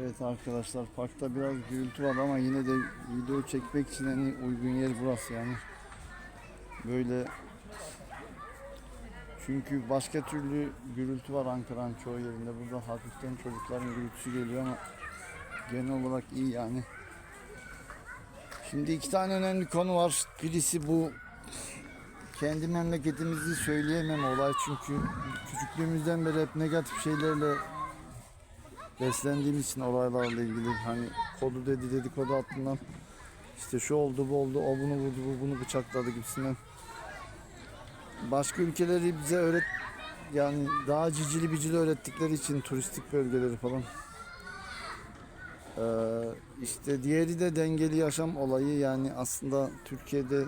Evet arkadaşlar parkta biraz gürültü var ama yine de video çekmek için en uygun yer burası yani. Böyle çünkü başka türlü gürültü var Ankara'nın çoğu yerinde. Burada hafiften çocukların gürültüsü geliyor ama genel olarak iyi yani. Şimdi iki tane önemli konu var. Birisi bu kendi memleketimizi söyleyemem olay çünkü küçüklüğümüzden beri hep negatif şeylerle beslendiğimiz için olaylarla ilgili hani kodu dedi dedikodu altından işte şu oldu bu oldu o bunu vurdu bu bunu bıçakladı gibisinden. Başka ülkeleri bize öğret yani daha cicili bicili öğrettikleri için turistik bölgeleri falan. Ee, işte diğeri de dengeli yaşam olayı yani aslında Türkiye'de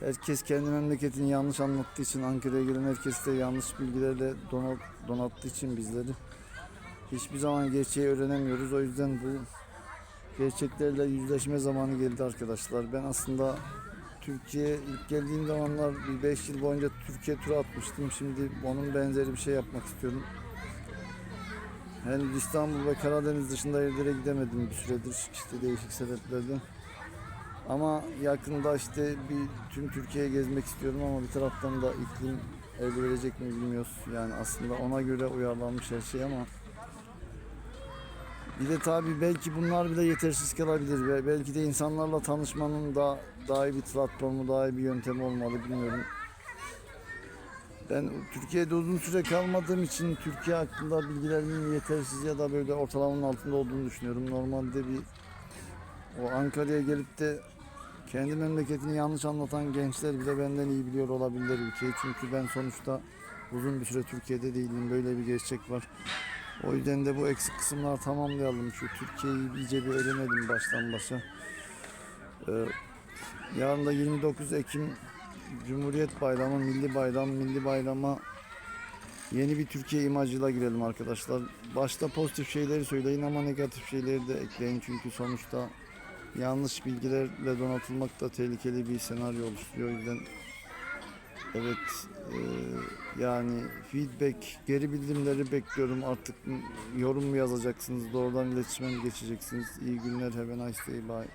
herkes kendi memleketini yanlış anlattığı için Ankara'ya gelen herkes de yanlış bilgilerle donat, donattığı için bizleri hiçbir zaman gerçeği öğrenemiyoruz. O yüzden bu gerçeklerle yüzleşme zamanı geldi arkadaşlar. Ben aslında Türkiye ilk geldiğim zamanlar bir 5 yıl boyunca Türkiye turu atmıştım. Şimdi onun benzeri bir şey yapmak istiyorum. Henüz İstanbul ve Karadeniz dışında yerlere gidemedim bir süredir işte değişik sebeplerden. Ama yakında işte bir tüm Türkiye'yi gezmek istiyorum ama bir taraftan da iklim el verecek mi bilmiyoruz. Yani aslında ona göre uyarlanmış her şey ama bir de tabii belki bunlar bile yetersiz kalabilir belki de insanlarla tanışmanın da daha iyi bir platformu, daha iyi bir yöntemi olmalı bilmiyorum. Ben Türkiye'de uzun süre kalmadığım için Türkiye hakkında bilgilerimin yetersiz ya da böyle ortalamanın altında olduğunu düşünüyorum. Normalde bir o Ankara'ya gelip de kendi memleketini yanlış anlatan gençler bile benden iyi biliyor olabilirler ülkeyi. Çünkü ben sonuçta uzun bir süre Türkiye'de değilim. Böyle bir gerçek var. O yüzden de bu eksik kısımları tamamlayalım. Şu Türkiye'yi iyice bir öğrenelim baştan başa. Ee, yarın da 29 Ekim Cumhuriyet Bayramı, Milli Bayram, Milli Bayrama yeni bir Türkiye imajıyla girelim arkadaşlar. Başta pozitif şeyleri söyleyin ama negatif şeyleri de ekleyin. Çünkü sonuçta yanlış bilgilerle donatılmak da tehlikeli bir senaryo oluşturuyor. O yüzden evet e, yani feedback, geri bildirimleri bekliyorum. Artık yorum mu yazacaksınız, doğrudan iletişime mi geçeceksiniz? İyi günler, have a nice day, bye.